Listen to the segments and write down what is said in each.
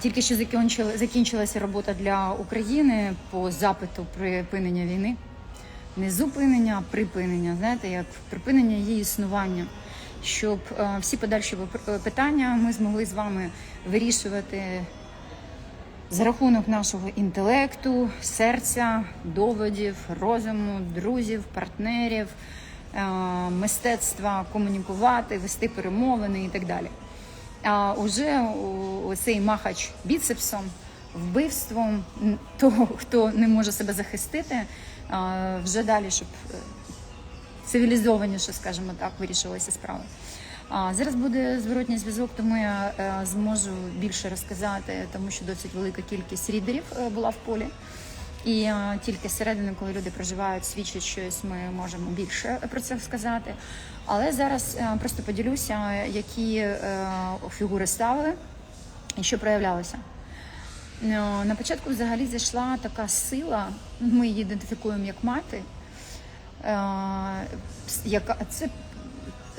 Тільки що закінчила- закінчилася робота для України по запиту припинення війни. Не зупинення, а припинення. Знаєте, як припинення її існування, щоб е, всі подальші вип- питання ми змогли з вами вирішувати за рахунок нашого інтелекту, серця, доводів, розуму, друзів, партнерів, е, мистецтва комунікувати, вести перемовини і так далі. А уже оцей махач біцепсом, вбивством того, хто не може себе захистити, а, вже далі, щоб е, цивілізованіше, скажімо так, вирішилися справи. А зараз буде зворотній зв'язок, тому я е, зможу більше розказати, тому що досить велика кількість рідерів е, була в полі. І е, тільки зсередини, коли люди проживають, свідчать щось, ми можемо більше про це сказати. Але зараз е, просто поділюся, які е, фігури ставили і що проявлялося. На початку взагалі зайшла така сила, ми її ідентифікуємо як мати. Е, яка це,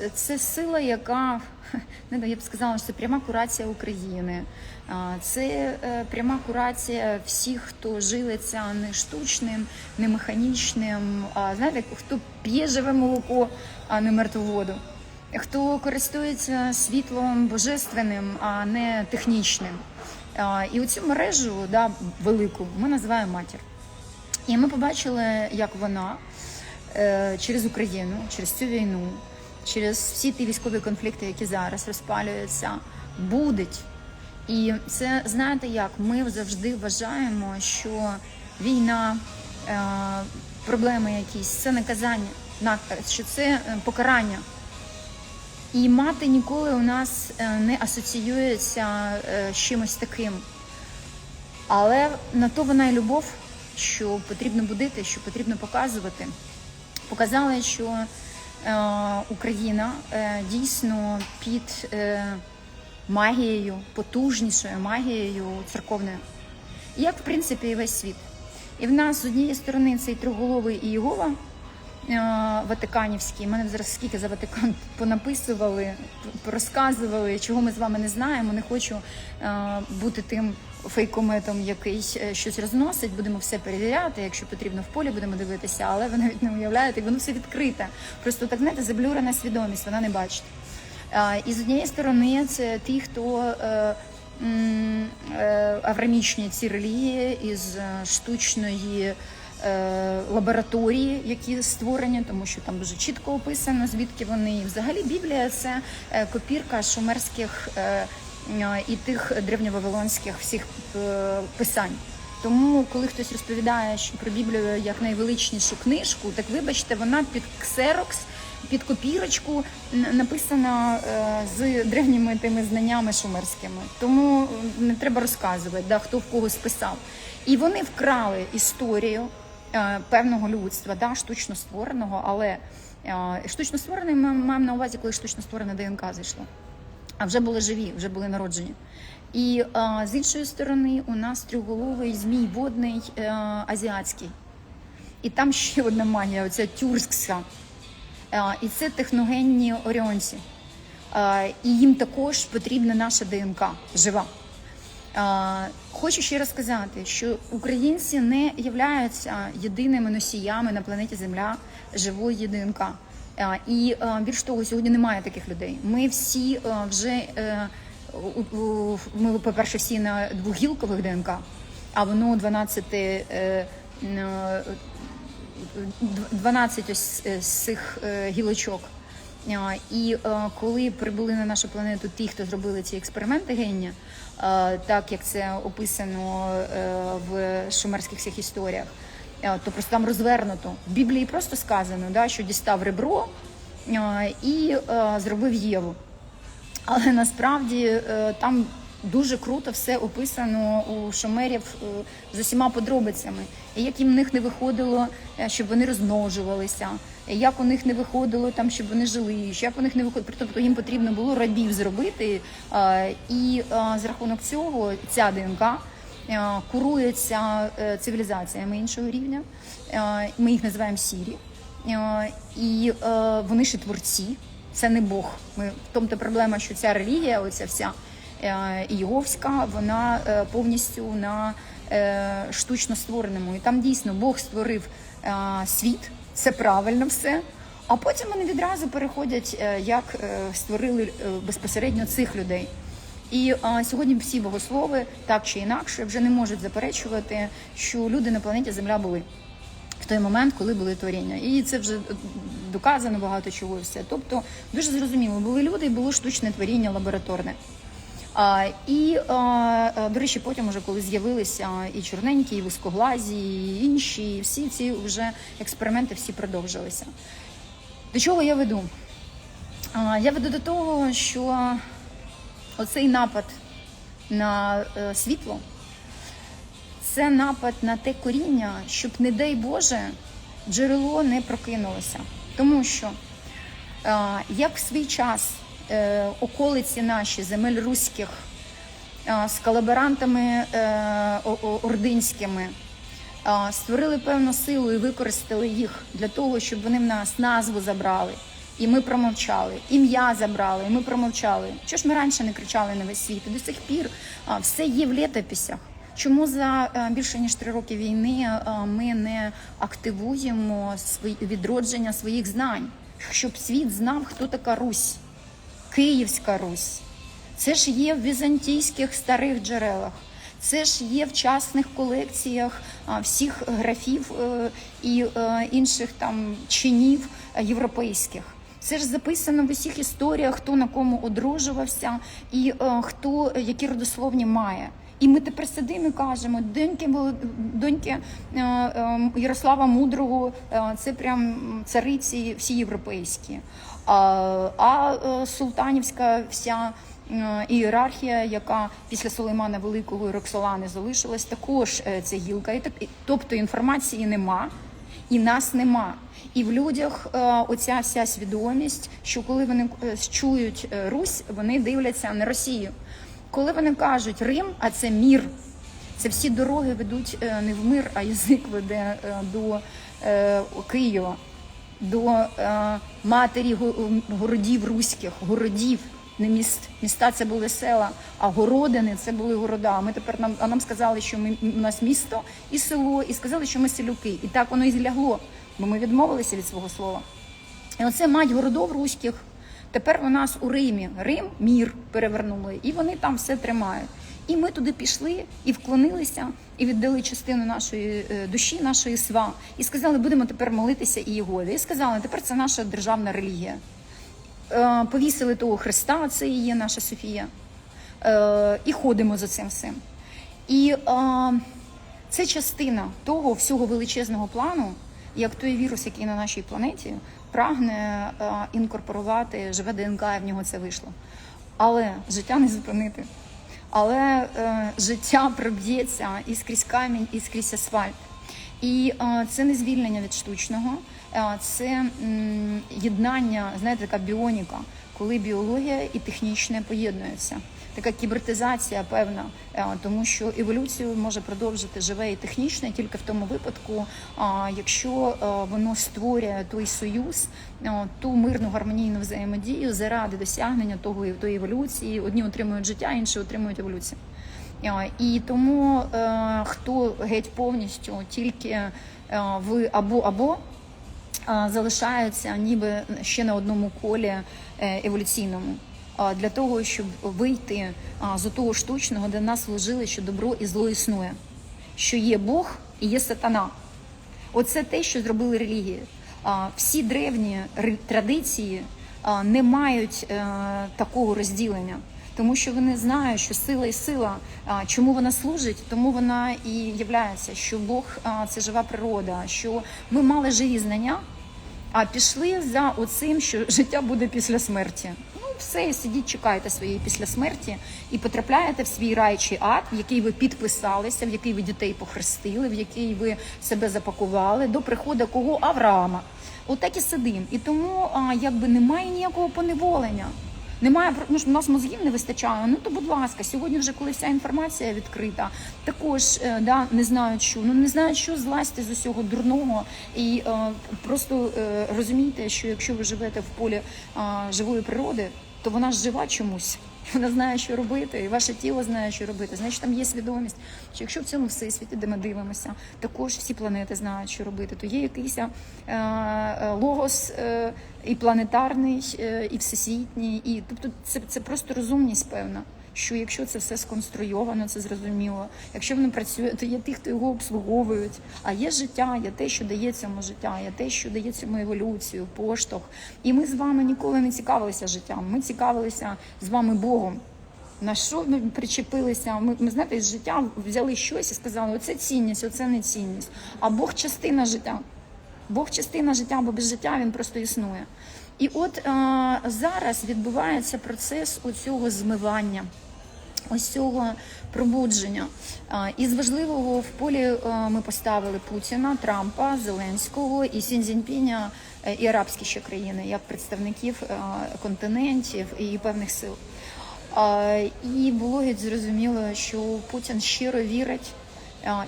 це сила, яка не я б сказала, що це пряма курація України. Це е, пряма курація всіх, хто живиться не штучним, не механічним. А знаєте, хто п'є живе молоко, а не мертву воду. Хто користується світлом божественним, а не технічним. І оцю мережу да, велику ми називаємо матір. І ми побачили, як вона е, через Україну, через цю війну, через всі ті військові конфлікти, які зараз розпалюються, будуть. І це знаєте як? Ми завжди вважаємо, що війна, е, проблеми якісь це наказання, на- що це е, покарання. І мати ніколи у нас е, не асоціюється з чимось таким. Але на то вона і любов, що потрібно будити, що потрібно показувати. Показали, що Україна е, дійсно під е, магією, потужнішою магією церковною, як в принципі і весь світ. І в нас з однієї сторони цей триголовий Ієгова е, Ватиканівський. Мене зараз скільки за Ватикан понаписували, розказували, чого ми з вами не знаємо. Не хочу е, бути тим фейкометом, який е, щось розносить. Будемо все перевіряти. Якщо потрібно в полі, будемо дивитися, але ви навіть не уявляєте, воно все відкрите. Просто так знаєте, заблюрена свідомість, вона не бачить. І з однієї сторони, це ті, хто е, е, аврамічні ці релігії із штучної лабораторії, які створені, тому що там дуже чітко описано, звідки вони. Взагалі Біблія це копірка шумерських і тих древньовавилонських всіх е, писань. Тому, коли хтось розповідає про Біблію як найвеличнішу книжку, так вибачте, вона під ксерокс, під копірочку написана е, з древніми тими знаннями шумерськими. Тому е, не треба розказувати, да, хто в кого списав. І вони вкрали історію е, певного людства, да, штучно створеного, але е, штучно створений ми маємо на увазі, коли штучно створене ДНК зайшло а вже були живі, вже були народжені. І а, з іншої сторони, у нас трьохголовий змій водний е, азіатський. І там ще одна магія, оця тюркська. Е, і це техногенні оріонці. Е, і їм також потрібна наша ДНК жива. Е, Хочу ще раз сказати, що українці не являються єдиними носіями на планеті Земля живої ДНК. Е, І е, більш того, сьогодні немає таких людей. Ми всі е, вже ми, по-перше, всі на двохгілкових ДНК, а воно 12 е, е, 12 ось з цих гілочок. І коли прибули на нашу планету ті, хто зробили ці експерименти генія, так як це описано в шумерських всіх історіях, то просто там розвернуто. В Біблії просто сказано, да, що дістав ребро е, і е, зробив Єву. Але насправді е, там дуже круто все описано у шумерів е, з усіма подробицями. Як їм в них не виходило, е, щоб вони розмножувалися, як у них не виходило там, щоб вони жили, як у них не виходило, тобто їм потрібно було рабів зробити. е, І е, з рахунок цього ця ДНК е, курується е, цивілізаціями іншого рівня. Е, Ми їх називаємо сірі. Е, І е, вони ще творці. Це не Бог. Ми в тому то проблема, що ця релігія, оця вся е, Іовська, вона е, повністю на е, штучно створеному. І там дійсно Бог створив е, світ, це правильно все. А потім вони відразу переходять, е, як е, створили е, безпосередньо цих людей. І а, сьогодні всі богослови так чи інакше вже не можуть заперечувати, що люди на планеті Земля були в той момент, коли були творіння. І це вже доказано багато чого. і Все. Тобто, дуже зрозуміло, були люди і було штучне творіння лабораторне. А, і, а, а, до речі, потім, уже коли з'явилися і чорненькі, і вузькоглазі, і інші, і всі ці вже експерименти всі продовжилися. До чого я веду? Я веду до того, що оцей напад на е, світло це напад на те коріння, щоб, не дай Боже, джерело не прокинулося. Тому що е, як в свій час е, околиці наші земель руських з колаборантами ординськими створили певну силу і використали їх для того, щоб вони в нас назву забрали. І ми промовчали, ім'я забрали, і ми промовчали. Чого ж ми раніше не кричали на весь світ? І до сих пір а, все є в літописях. Чому за е, більше ніж три роки війни е, ми не активуємо свої відродження своїх знань, щоб світ знав, хто така Русь, Київська Русь? Це ж є в візантійських старих джерелах. Це ж є в частних колекціях всіх графів е, і інших там чинів європейських. Це ж записано в усіх історіях, хто на кому одружувався і е, хто які родословні має. І ми тепер сидимо і кажемо, доньки, доньки е, е, Ярослава Мудрого, е, це прям цариці всі європейські. А, а е, султанівська вся е, ієрархія, яка після Сулеймана Великого і Роксолани залишилась, також е, це гілка. І- тобто інформації нема, і нас нема. І в людях е, оця вся свідомість, що коли вони е, чують е, Русь, вони дивляться на Росію. Коли вони кажуть Рим, а це мір, це всі дороги ведуть не в мир, а язик веде до Києва, до матері го- городів руських, городів, не міст. Міста це були села, а городини це були города. Ми тепер нам, а нам сказали, що ми у нас місто і село, і сказали, що ми селюки. І так воно і злягло, бо ми відмовилися від свого слова. І оце мать городов руських. Тепер у нас у Римі Рим мір перевернули, і вони там все тримають. І ми туди пішли і вклонилися, і віддали частину нашої е, душі, нашої сва, і сказали, будемо тепер молитися і Єгові. І сказали, тепер це наша державна релігія. Е, Повісили того Христа, це і є наша Софія. Е, І ходимо за цим всім. І е, це частина того всього величезного плану, як той вірус, який на нашій планеті прагне інкорпорувати живе ДНК, і в нього це вийшло. Але життя не зупинити. Але е, життя проб'ється і скрізь камінь, і скрізь асфальт. І е, це не звільнення від штучного, це єднання, знаєте, така біоніка, коли біологія і технічне поєднуються. Така кібертизація певна, е, тому що еволюцію може продовжити живе і технічне тільки в тому випадку, якщо е, воно створює той союз, е, ту мирну гармонійну взаємодію заради досягнення того тої еволюції. Одні отримують життя, інші отримують еволюцію. І тому е, хто геть повністю тільки е, в або або е, залишаються ніби ще на одному колі е, еволюційному. Для того, щоб вийти з того штучного, де нас вложили, що добро і зло існує, що є Бог і є сатана. Оце те, що зробили релігії. Всі древні ре- традиції не мають е, такого розділення, тому що вони знають, що сила і сила, чому вона служить, тому вона і являється, що Бог це жива природа, що ми мали живі знання, а пішли за оцим, що життя буде після смерті. Ну, все, сидіть, чекайте своєї після смерті і потрапляєте в свій райчий ад, в який ви підписалися, в який ви дітей похрестили, в який ви себе запакували до приходу кого Авраама. Отак і сидим. І тому а, якби немає ніякого поневолення. Немає ну, у нас мозгів не вистачає. Ну то, будь ласка, сьогодні, вже коли вся інформація відкрита, також е, да не знають, що ну не знають, що злазьте з усього дурного, і е, просто е, розумійте, що якщо ви живете в полі е, живої природи, то вона ж жива чомусь. Вона знає, що робити, і ваше тіло знає, що робити. Значить, там є свідомість. Що якщо в цьому всесвіті, де ми дивимося, також всі планети знають, що робити, то є якийсь е, е, логос е, і планетарний, е, і всесвітній, і тобто це, це просто розумність певна. Що якщо це все сконструйовано, це зрозуміло. Якщо воно працює, то є ті, хто його обслуговують. А є життя, є те, що дає цьому життя, є те, що дає цьому еволюцію, поштовх. І ми з вами ніколи не цікавилися життям. Ми цікавилися з вами Богом. На що ми причепилися? Ми, ми знаєте, з життя взяли щось і сказали, оце цінність, оце не цінність. А Бог частина життя. Бог частина життя, бо без життя він просто існує. І от е, зараз відбувається процес оцього змивання, ось цього пробудження. Е, із важливого в полі е, ми поставили Путіна, Трампа, Зеленського і Сінзінпіня е, і арабські ще країни, як представників континентів і певних сил. І було геть зрозуміло, що Путін щиро вірить,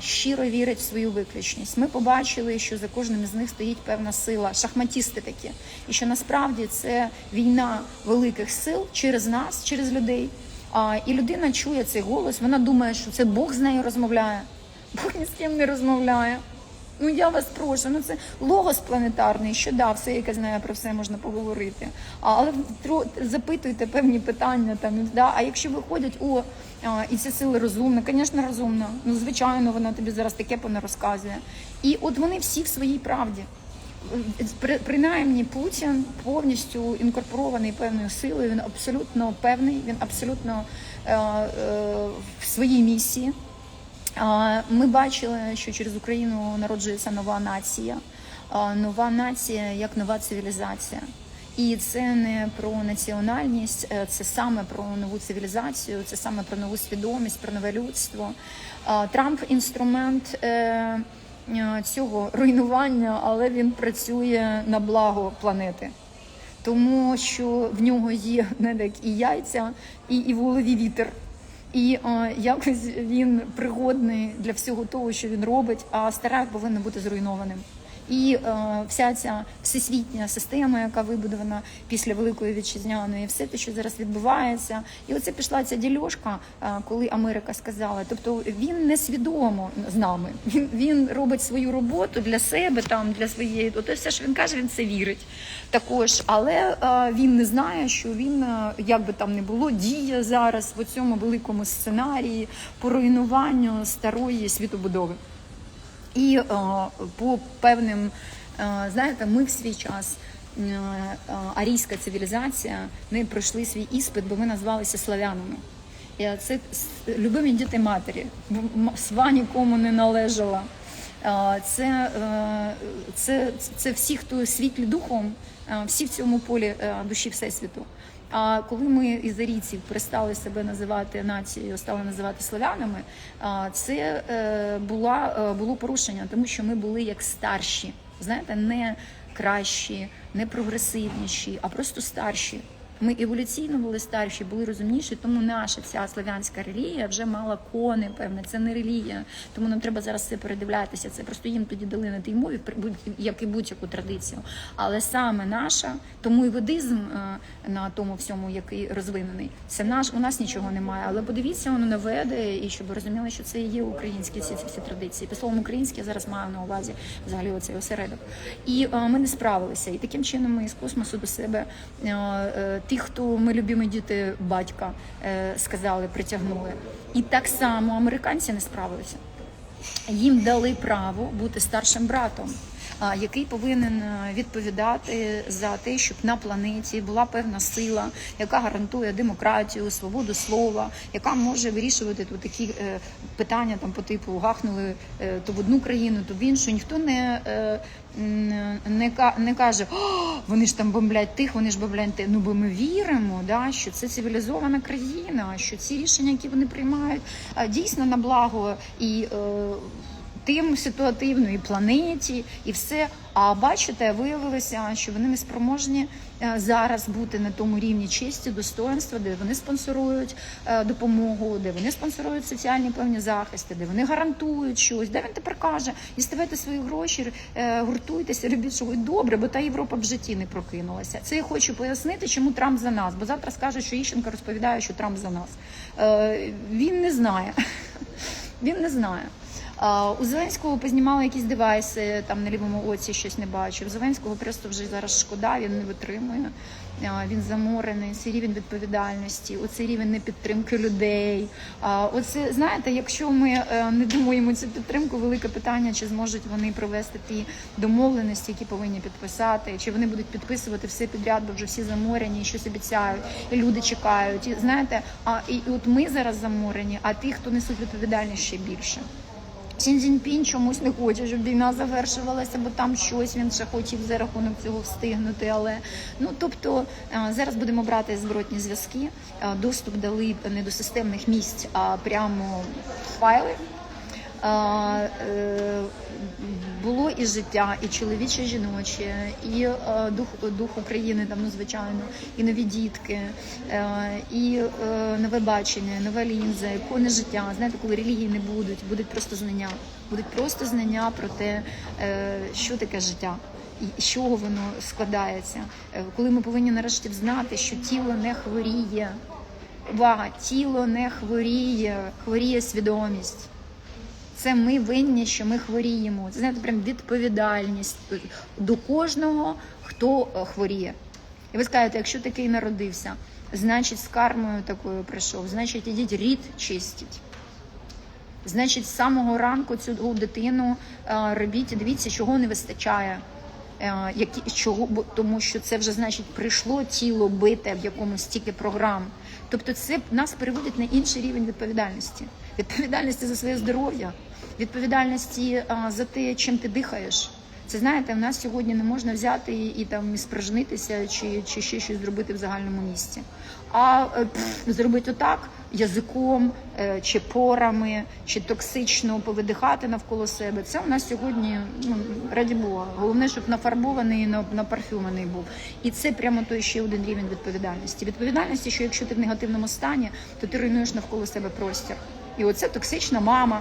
щиро вірить в свою виключність. Ми побачили, що за кожним з них стоїть певна сила, шахматісти такі, і що насправді це війна великих сил через нас, через людей. І людина чує цей голос, вона думає, що це Бог з нею розмовляє. Бог ні з ким не розмовляє. Ну я вас прошу, ну це логос планетарний, що да, все, яке знає про все можна поговорити. Але запитуйте певні питання там. Да? А якщо виходять, о, а, і ці сили розумна, звісно, розумна. Ну звичайно, вона тобі зараз таке пона розказує. І от вони всі в своїй правді. При- Принаймні Путін повністю інкорпорований певною силою. Він абсолютно певний, він абсолютно е, е, в своїй місії. Ми бачили, що через Україну народжується нова нація, нова нація як нова цивілізація. І це не про національність, е, це саме про нову цивілізацію, це саме про нову свідомість, про нове людство. Трамп інструмент е, е, цього руйнування, але він працює на благо планети. Тому що в нього є не так і яйця, і, і в вітер. І о, якось він пригодний для всього того, що він робить, а старе повинно бути зруйнованим. І е, вся ця всесвітня система, яка вибудована після Великої вітчизняної, все те, що зараз відбувається, і оце пішла ця дільошка, е, коли Америка сказала. Тобто він не свідомо з нами. Він він робить свою роботу для себе, там для своєї. От все, що він каже, він це вірить також. Але е, він не знає, що він, е, як би там не було, діє зараз в цьому великому сценарії по руйнуванню старої світобудови. І е, по певним, е, знаєте, ми в свій час. е, Арійська цивілізація, ми пройшли свій іспит, бо ми назвалися славянами. І це любимі діти матері, сва нікому не належала. Це, це, це всі, хто світлі духом, всі в цьому полі душі Всесвіту. А коли ми із арійців перестали себе називати нацією, стали називати славянами, а, це е, була, е, було порушення, тому що ми були як старші, знаєте, не кращі, не прогресивніші, а просто старші. Ми еволюційно були старші, були розумніші, тому наша ця славянська релігія вже мала кони, певне, це не релігія. Тому нам треба зараз це передивлятися. Це просто їм тоді дали на тій мові, як і будь-яку традицію. Але саме наша, тому і ведизм е, на тому всьому, який розвинений, це наш. У нас нічого немає. Але подивіться воно на веди, і щоб розуміли, що це є українські ці, ці всі традиції. Під словом українське я зараз маю на увазі взагалі оцей осередок. І е, ми не справилися. І таким чином ми з космосу до себе е, тих, хто ми любимі діти батька, е, сказали, притягнули. І так само американці не справилися. Їм дали право бути старшим братом, який повинен е, відповідати за те, щоб на планеті була певна сила, яка гарантує демократію, свободу слова, яка може вирішувати тут такі е, питання там по типу гахнули е, то в одну країну, то в іншу. Ніхто не, не, не каже, «О, вони ж там бомблять тих, вони ж бомблять тих. Ну бо ми віримо, да, що це цивілізована країна, що ці рішення, які вони приймають, дійсно на благо і. Тим ситуативної планеті і все. А бачите, виявилося, що вони не спроможні е, зараз бути на тому рівні честі, достоинства, де вони спонсорують е, допомогу, де вони спонсорують соціальні певні захисти, де вони гарантують щось. Де він тепер каже, діставайте свої гроші, е, гуртуйтеся, робіть що ви добре, бо та Європа в житті не прокинулася. Це я хочу пояснити, чому Трамп за нас. Бо завтра скажуть, що Іщенко розповідає, що Трамп за нас. Він не знає. Він не знає. У Зеленського познімали якісь девайси, там на лівому оці щось не бачив. Зеленського просто вже зараз шкода, він не витримує. Він заморений, цей рівень відповідальності, оцей рівень непідтримки людей. Оце знаєте, якщо ми е, не думаємо цю підтримку, велике питання, чи зможуть вони провести ті домовленості, які повинні підписати, чи вони будуть підписувати все підряд, бо вже всі заморені, і щось обіцяють, і люди чекають. І знаєте, а і от ми зараз заморені, а ті, хто несуть відповідальність ще більше. Сін Цзіньпінь чомусь не хоче, щоб війна завершувалася, бо там щось він ще хотів за рахунок цього встигнути. Але ну тобто е, зараз будемо брати зворотні зв'язки. Е, Доступ дали не до системних місць, а прямо файли. Е, Було і життя, і чоловіче, і жіноче, і е, дух, дух України, там, ну, звичайно, і нові дітки, е, і нове бачення, нова лінза, ікони життя. Знаєте, коли релігії не будуть, будуть просто знання. Будуть просто знання про те, що таке життя. І з чого воно складається, коли ми повинні нарешті знати, що тіло не хворіє. Увага, тіло не хворіє, хворіє свідомість. Це ми винні, що ми хворіємо. Це знаєте, прям відповідальність до кожного, хто е, хворіє. І ви скажете, якщо такий народився, значить з кармою такою прийшов, значить ідіть рід чистіть. Значить, з самого ранку цю дитину е, робіть, дивіться, чого не вистачає. Е, Які, чого, тому що це вже значить прийшло тіло бите в якомусь стільки програм. Тобто це нас переводить на інший рівень відповідальності. Відповідальності за своє здоров'я, відповідальності за те, чим ти дихаєш. Це знаєте, в нас сьогодні не можна взяти і, і там і спражнитися чи, чи ще щось зробити в загальному місці. А е, пф, зробити отак язиком, е, чи порами, чи токсично повидихати навколо себе. Це у нас сьогодні ну раді Бога. Головне, щоб нафарбований і на- напарфюманий був. І це прямо той ще один рівень відповідальності. Відповідальності, що якщо ти в негативному стані, то ти руйнуєш навколо себе простір. І оце токсична мама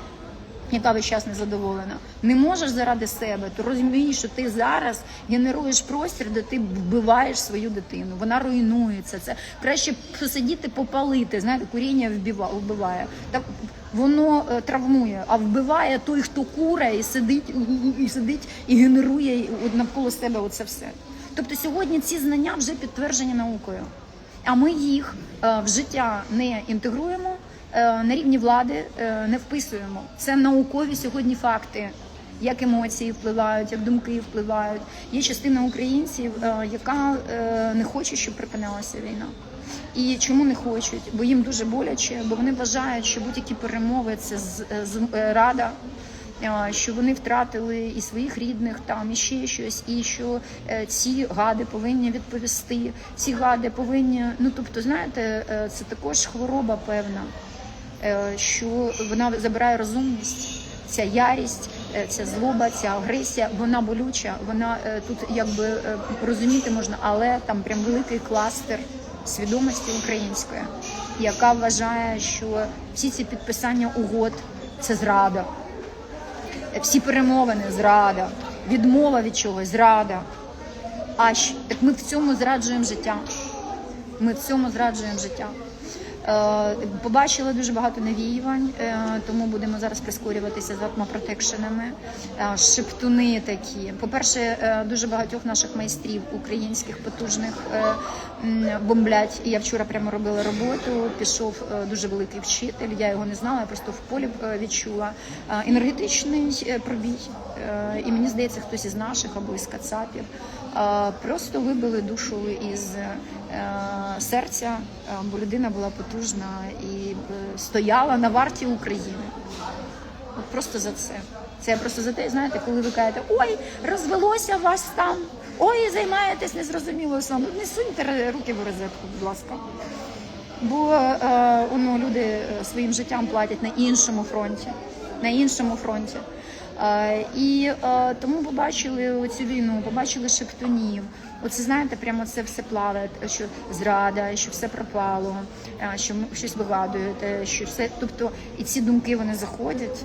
яка весь час незадоволена. Не можеш заради себе, то розумієш, що ти зараз генеруєш простір, де ти вбиваєш свою дитину. Вона руйнується. Це краще посидіти, попалити. Знаєте, куріння вбива- вбиває. Так воно е, травмує, а вбиває той, хто куре і сидить, і сидить і генерує навколо себе оце все. Тобто сьогодні ці знання вже підтверджені наукою. А ми їх е, в життя не інтегруємо, на рівні влади е, не вписуємо. Це наукові сьогодні факти, як емоції впливають, як думки впливають. Є частина українців, е, яка е, не хоче, щоб припинилася війна. І чому не хочуть? Бо їм дуже боляче, бо вони вважають, що будь-які перемови це е, е, рада. Що вони втратили і своїх рідних там, і ще щось, і що е, ці гади повинні відповісти. Ці гади повинні. Ну тобто, знаєте, е, це також хвороба певна, е, що вона забирає розумність, ця ярість, е, ця злоба, ця агресія, вона болюча. Вона е, тут якби е, розуміти можна, але там прям великий кластер свідомості української, яка вважає, що всі ці підписання угод це зрада. Всі перемовини зрада, відмова від чогось зрада. А ми в цьому зраджуємо життя. Ми в цьому зраджуємо життя. Е, побачили дуже багато навіювань, е, тому будемо зараз прискорюватися з атмопротекшенами. Е, шептуни такі. По-перше, дуже багатьох наших майстрів українських потужних бомблять. Я вчора прямо робила роботу. Пішов дуже великий вчитель. Я його не знала, я просто в полі відчула. Енергетичний пробій. І мені здається, хтось із наших або із кацапів просто вибили душу із серця, е, бо людина була потужна і е, стояла на варті України. От просто за це. Це просто за те, знаєте, коли ви кажете, ой, розвелося вас там, ой, займаєтесь незрозумілою саме. Не суньте руки в розетку, будь ласка. Бо е, ну, люди е, своїм життям платять на іншому фронті. На іншому фронті. Е, І е, тому побачили цю війну, побачили шептунів. Оце знаєте, прямо це все плаває, що зрада, що все пропало, е, що щось вигадуєте, що все. Тобто, і ці думки вони заходять,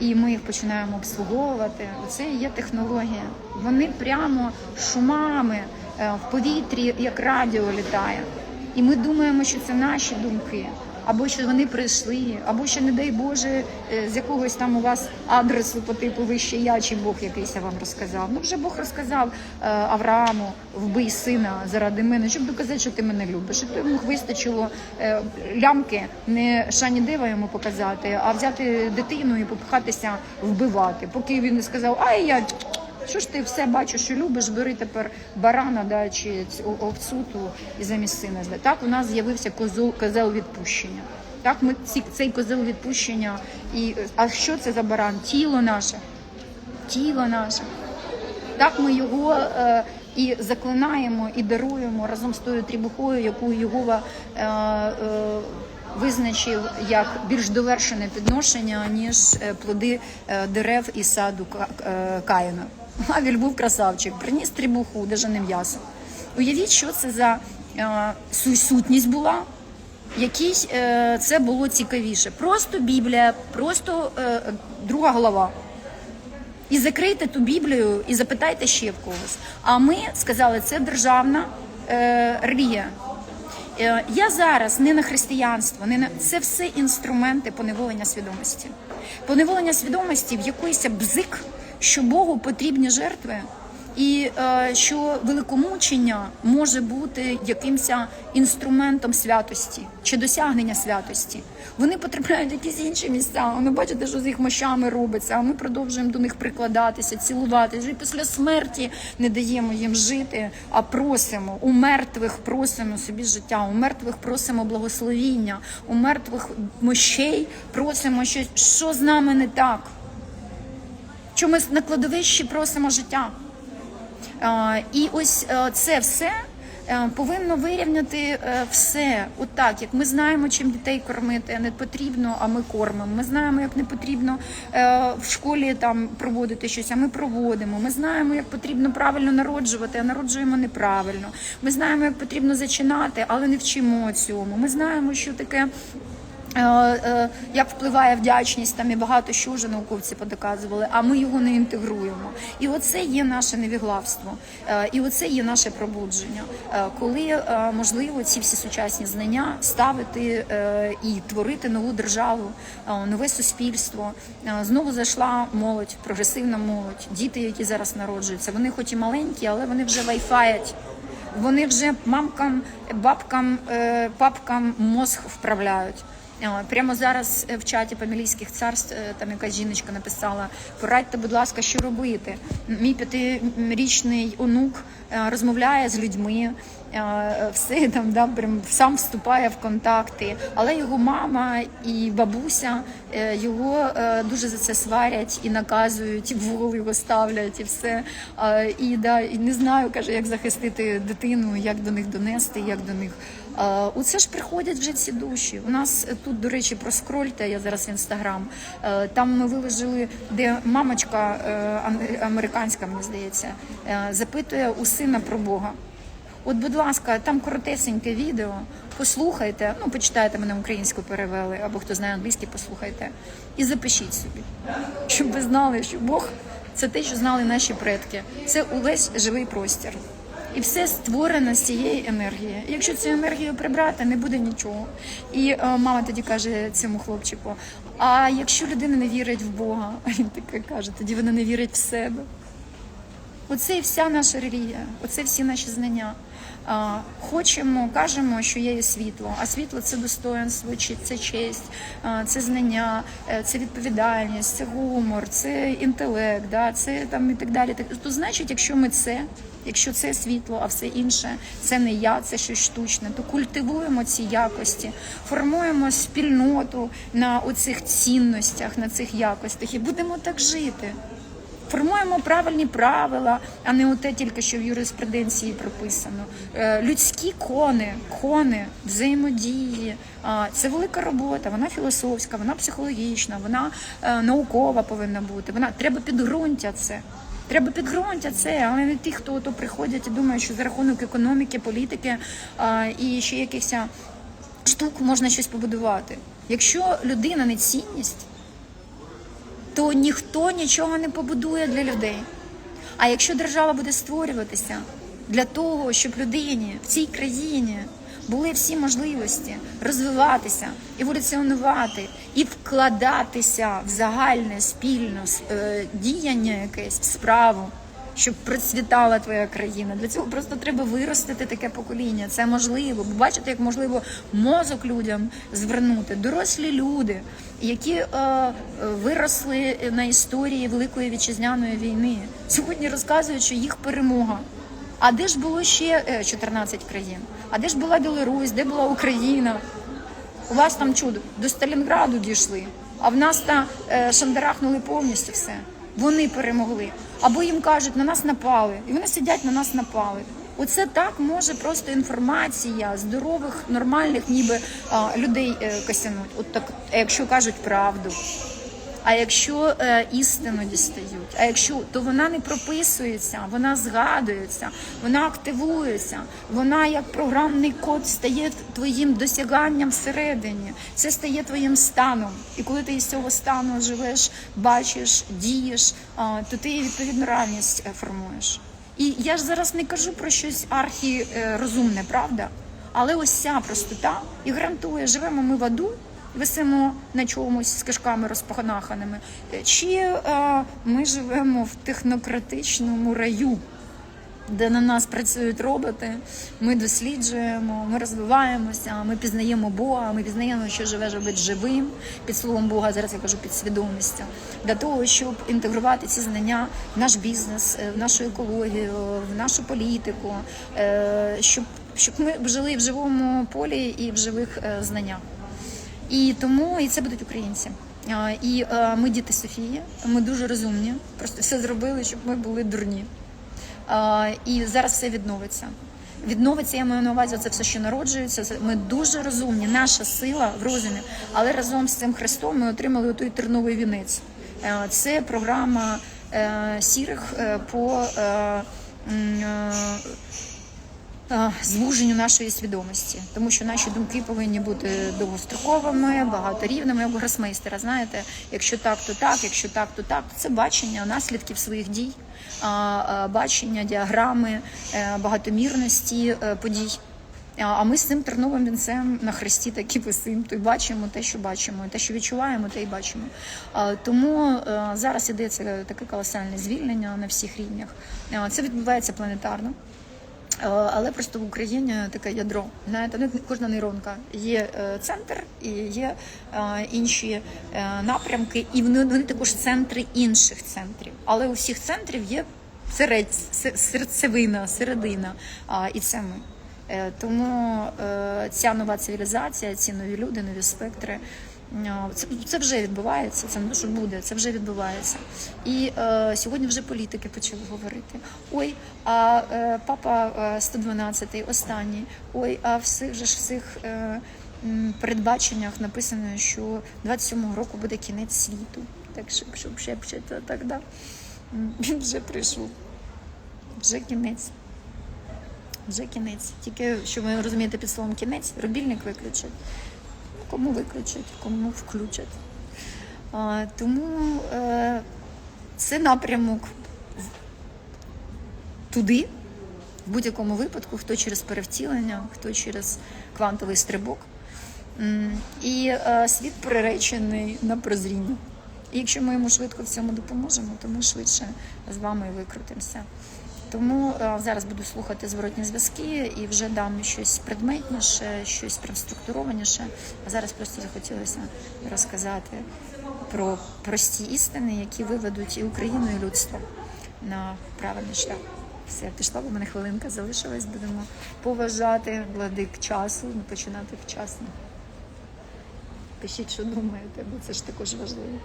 і ми їх починаємо обслуговувати. Це і є технологія. Вони прямо шумами е, в повітрі, як радіо літає. І ми думаємо, що це наші думки, або що вони прийшли, або що, не дай Боже, е, з якогось там у вас адресу по типу вище я чи Бог якийсь я вам розказав. Ну вже Бог розказав е, Аврааму, вбий сина заради мене, щоб доказати, що ти мене любиш. Щоб йому вистачило е, лямки не шані дива йому показати, а взяти дитину і попхатися вбивати. Поки він не сказав, ай я. Що ж ти все бачиш, що любиш, бери тепер барана да, чи овцу ту і замість сина. Так у нас з'явився козел, козел відпущення. Так, ми ці, цей козел відпущення. І, а що це за баран? Тіло наше. Тіло наше. Так ми його е, і заклинаємо, і даруємо разом з тою трібухою, яку Єгова е, е, визначив як більш довершене підношення, ніж е, плоди е, дерев і саду е, Каїна. Авіль був красавчик, приніс трібуху, навіть не м'ясо. Уявіть, що це за е, су- сутність була. Якийсь е, це було цікавіше. Просто Біблія, просто е, друга глава. І закрийте ту Біблію і запитайте ще в когось. А ми сказали, це державна е, релігія. Е, я зараз не на християнство, не на це все інструменти поневолення свідомості. Поневолення свідомості в якийсь бзик, що Богу потрібні жертви, і е, що великомучення може бути якимось інструментом святості чи досягнення святості. Вони потрапляють в якісь інші місця. Ви бачите, що з їх мощами робиться. А ми продовжуємо до них прикладатися, цілуватися. І після смерті не даємо їм жити, а просимо у мертвих просимо собі життя, у мертвих просимо благословіння, у мертвих мощей просимо, що, що з нами не так. Що ми на кладовищі просимо життя. Е, І ось е, це все е, повинно вирівняти все. Отак, як ми знаємо, чим дітей кормити не потрібно, а ми кормимо. Ми знаємо, як не потрібно в школі там проводити щось, а ми проводимо. Ми знаємо, як потрібно правильно народжувати, а народжуємо неправильно. Ми знаємо, як потрібно зачинати, але не вчимо цьому. Ми знаємо, що таке. Е, е, Як впливає вдячність, там і багато що вже науковці подоказували, а ми його не інтегруємо. І оце є наше невіглавство, Е, і оце є наше пробудження, коли можливо ці всі сучасні знання ставити і творити нову державу, нове суспільство. Знову зайшла молодь, прогресивна молодь, діти, які зараз народжуються. Вони хоч і маленькі, але вони вже вайфаять. Вони вже мамкам, бабкам, папкам мозг вправляють. Е, Прямо зараз е, в чаті Памілійських царств е, там якась жіночка написала: порадьте, будь ласка, що робити. Мій п'ятирічний онук розмовляє з людьми, все там да, прям сам вступає в контакти, але його мама і бабуся його дуже за це сварять і наказують, і в його ставлять, і все. І да, і не знаю, каже, як захистити дитину, як до них донести, як до них. Е, Оце ж приходять вже ці душі. У нас е, тут, до речі, про скрольте, я зараз в інстаграм. е, Там ми виложили, де мамочка американська, мені здається, запитує у сина про Бога. От, будь ласка, там коротесеньке відео. Послухайте, ну почитайте мене українською перевели, або хто знає англійський, послухайте. І запишіть собі, щоб ви знали, що Бог це те, що знали наші предки. Це увесь живий простір. І все створено з цієї енергії. Якщо цю енергію прибрати, не буде нічого. І е, мама тоді каже цьому хлопчику: а якщо людина не вірить в Бога, він таке каже, тоді вона не вірить в себе. Оце і вся наша релігія, оце всі наші знання. Хочемо, кажемо, що є світло, а світло це достоинство, це честь, це знання, е, це відповідальність, це гумор, це інтелект, да, це там і так далі. То значить, якщо ми це, якщо це світло, а все інше це не я, це щось штучне, то культивуємо ці якості, формуємо спільноту на оцих цінностях, на цих якостях і будемо так жити. Формуємо правильні правила, а не те тільки що в юриспруденції прописано. Е, Людські кони, кони, взаємодії. Це велика робота, вона філософська, вона психологічна, вона е, наукова повинна бути. Вона треба підґрунтя це. Треба підґрунтя це, але не ті, хто то приходять і думають, що за рахунок економіки, політики і ще якихось штук можна щось побудувати. Якщо людина не цінність, то ніхто нічого не побудує для людей. А якщо держава буде створюватися для того, щоб людині в цій країні були всі можливості розвиватися, еволюціонувати і вкладатися в загальне спільне е, діяння якесь в справу, щоб процвітала твоя країна. Для цього просто треба виростити таке покоління. Це можливо. Бо бачите, як можливо мозок людям звернути. Дорослі люди, які е, е, виросли на історії Великої вітчизняної війни, сьогодні розказують, що їх перемога. А де ж було ще е, 14 країн? А де ж була Білорусь, де була Україна? У вас там чудо до Сталінграду дійшли, а в нас там е, шандарахнули повністю все. Вони перемогли. Або їм кажуть, на нас напали, і вони сидять на нас напали. Оце так може просто інформація здорових, нормальних, ніби людей е, косянуть. От так, якщо кажуть правду. А якщо е, істину дістають, а якщо то вона не прописується, вона згадується, вона активується, вона як програмний код стає твоїм досяганням всередині. Це стає твоїм станом. І коли ти із цього стану живеш, бачиш, дієш, то ти відповідно реальність е, формуєш. І я ж зараз не кажу про щось архірозумне, правда? Але ось ця простота і гарантує, живемо ми в аду висимо на чомусь з кишками розпаханаханими, чи е, ми живемо в технократичному раю, де на нас працюють роботи, ми досліджуємо, ми розвиваємося, ми пізнаємо Бога, ми пізнаємо, що живе живить живим під словом Бога. Зараз я кажу під свідомістю, для того, щоб інтегрувати ці знання в наш бізнес, е, в нашу екологію, в нашу політику, е, щоб щоб ми жили в живому полі і в живих е, знаннях. І тому і це будуть українці. І е, ми діти Софії, ми дуже розумні, просто все зробили, щоб ми були дурні. І зараз все відновиться. Відновиться, я маю на увазі, це все, що народжується. Ми дуже розумні, наша сила в розумі. Але разом з цим Христом ми отримали той терновий вінець. Це програма е, сірих е, по звуженню нашої свідомості, тому що наші думки повинні бути довгостроковими, багаторівними, як гросмейстера. Знаєте, якщо так, то так, якщо так, то так. Це бачення наслідків своїх дій, бачення діаграми е, багатомірності е, подій. А- ми з цим терновим вінцем на хресті такі висим, то й бачимо те, що бачимо, те, що відчуваємо, те й бачимо. Тому е, зараз іде це таке колосальне звільнення на всіх рівнях. Е, Це відбувається планетарно. Е, Але просто в Україні таке ядро. Знаєте, ну, кожна нейронка є е, центр і є е, інші напрямки, і вони, також центри інших центрів. Але у всіх центрів є серед, серцевина, середина, і це ми. Тому ця нова цивілізація, ці нові люди, нові спектри. Е, Це, це вже відбувається, це не що буде, це вже відбувається. І е, сьогодні вже політики почали говорити: ой, а е, папа е, 112, останній, ой, а всіх же ж всіх е, передбаченнях написано, що 27-го року буде кінець світу. Так що, то так да. Він вже прийшов. Вже кінець. Вже кінець. Тільки що ви розумієте під словом кінець, рубільник виключать. Кому виключать, кому включать. Тому е, це напрямок туди, в будь-якому випадку, хто через перевтілення, хто через квантовий стрибок. І е, світ приречений на прозріння. І якщо ми йому швидко в цьому допоможемо, то ми швидше з вами викрутимося. Тому е, зараз буду слухати зворотні зв'язки і вже дам щось предметніше, щось прям структурованіше. А зараз просто захотілося розказати про прості істини, які виведуть і Україну, і людство на правильний шлях. Все, пішла, бо мене хвилинка залишилась. Будемо поважати владик часу, не починати вчасно. Пишіть, що думаєте, бо це ж також важливо.